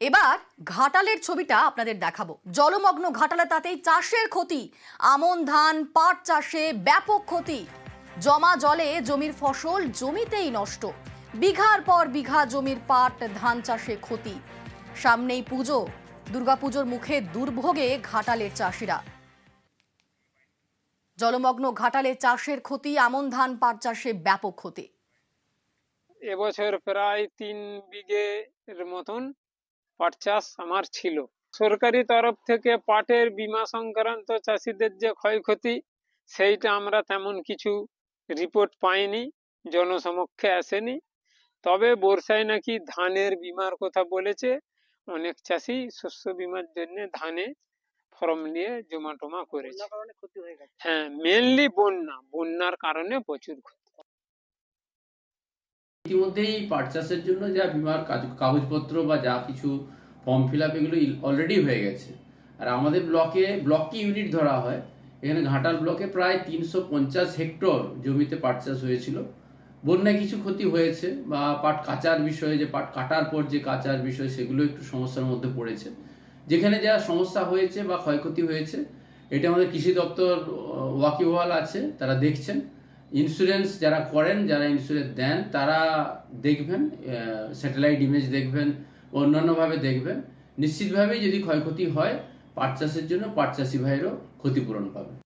এবার ঘাটালের ছবিটা আপনাদের দেখাবো। জলমগ্ন ঘাটালে তাতেই চাষের ক্ষতি, আমন ধান, পাট চাষে ব্যাপক ক্ষতি। জমা জলে জমির ফসল জমিতেই নষ্ট। বিঘার পর বিঘা জমির পাট, ধান চাষে ক্ষতি। সামনেই পুজো, দুর্গাপুজোর মুখে দুর্ভোগে ঘাটালের চাষিরা। জলমগ্ন ঘাটালে চাষের ক্ষতি, আমন ধান, পাট চাষে ব্যাপক ক্ষতি। এবছর প্রায় তিন বিঘে এর মতন পাট চাষ আমার ছিল। সরকারি তরফ থেকে পাটের বীমা সংক্রান্ত চাষিদের যে ক্ষয়ক্ষতি সেইটা আমরা তেমন কিছু রিপোর্ট পাইনি জনসমক্ষে আসেনি। তবে বর্ষায় নাকি ধানের বীমার কথা বলেছে অনেক চাষি শস্য বীমার জন্য ধানে ফর্ম নিয়ে জমা টমা করেছে হ্যাঁ মেনলি বন্যা। বন্যার কারণে প্রচুর ক্ষতি। ইতিমধ্যেই চাষের জন্য যা বিমার কাগজপত্র বা যা কিছু ফর্ম ফিল আপ এগুলো অলরেডি হয়ে গেছে। আর আমাদের ব্লকে ব্লককে ইউনিট ধরা হয়। এখানে ঘাটাল ব্লকে প্রায় তিনশো পঞ্চাশ হেক্টর জমিতে পাট চাষ হয়েছিল। বন্যায় কিছু ক্ষতি হয়েছে বা পাট কাচার বিষয়ে যে, পাট কাটার পর যে কাচার বিষয়, সেগুলো একটু সমস্যার মধ্যে পড়েছে। যেখানে যা সমস্যা হয়েছে বা ক্ষয়ক্ষতি হয়েছে, এটা আমাদের কৃষি দপ্তর ওয়াকিবহাল আছে, তারা দেখছেন। ইন্স্যুরেন্স যারা করেন, যারা ইন্স্যুরেন্স দেন, তারা দেখবেন স্যাটেলাইট ইমেজ দেখবেন, অন্যান্যভাবে দেখবেন। নিশ্চিতভাবেই যদি ক্ষয়ক্ষতি হয় পাট চাষের জন্য পাট চাষি ভাইয়েরও ক্ষতিপূরণ পাবে